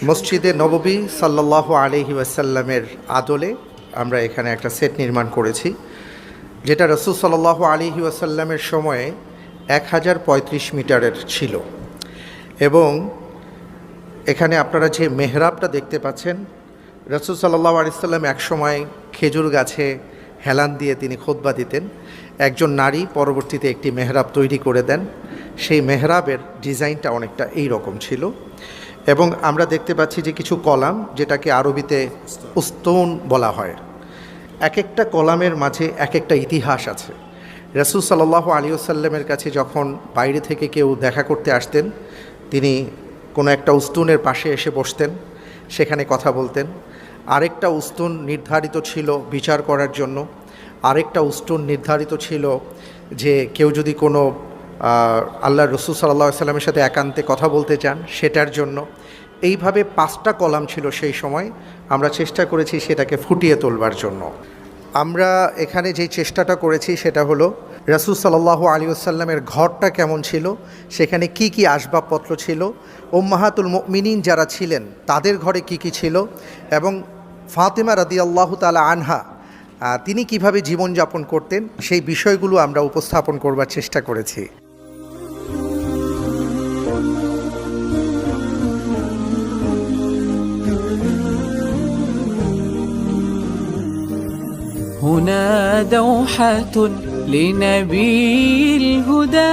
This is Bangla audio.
মসজিদে নববী সাল্লাহ আলহি ওয়াসাল্লামের আদলে আমরা এখানে একটা সেট নির্মাণ করেছি, যেটা রসুল সাল্লাহ আলহি ওয়াসাল্লামের সময়ে এক হাজার পঁয়ত্রিশ মিটারের ছিল। এবং এখানে আপনারা যে মেহরাবটা দেখতে পাচ্ছেন, রসুল সাল্লাহ আলিয়াল্লাম এক সময় খেজুর গাছে হেলান দিয়ে তিনি খোদবা দিতেন। একজন নারী পরবর্তীতে একটি মেহরাব তৈরি করে দেন। সেই মেহরাবের ডিজাইনটা অনেকটা এই রকম ছিল। এবং আমরা দেখতে পাচ্ছি যে কিছু কলাম যেটাকে আরবিতে উস্তন বলা হয়। এক একটা কলামের মাঝে এক একটা ইতিহাস আছে। রসুল সাল্লাহ আলিয়াল্লামের কাছে যখন বাইরে থেকে কেউ দেখা করতে আসতেন, তিনি কোনো একটা উস্তুনের পাশে এসে বসতেন, সেখানে কথা বলতেন। আরেকটা উস্তুন নির্ধারিত ছিল বিচার করার জন্য। আরেকটা উস্তুন নির্ধারিত ছিল যে কেউ যদি কোনো আল্লাহ রসুল সাল্লাহ সাল্লামের সাথে একান্তে কথা বলতে চান সেটার জন্য। এইভাবে পাঁচটা কলাম ছিল সেই সময়, আমরা চেষ্টা করেছি সেটাকে ফুটিয়ে তোলবার জন্য। আমরা এখানে যে চেষ্টাটা করেছি সেটা হলো, রাসুল সাল্লাহ আলী আসাল্লামের ঘরটা কেমন ছিল, সেখানে কি কি আসবাবপত্র ছিল ওম্মাহাতুল মিনিন যারা ছিলেন, তাদের ঘরে কি কি ছিল এবং ফাতেমা রাদি আল্লাহ তালা আনহা তিনি কীভাবে জীবনযাপন করতেন, সেই বিষয়গুলো আমরা উপস্থাপন করবার চেষ্টা করেছি। هنا دوحة لنبي الهدى.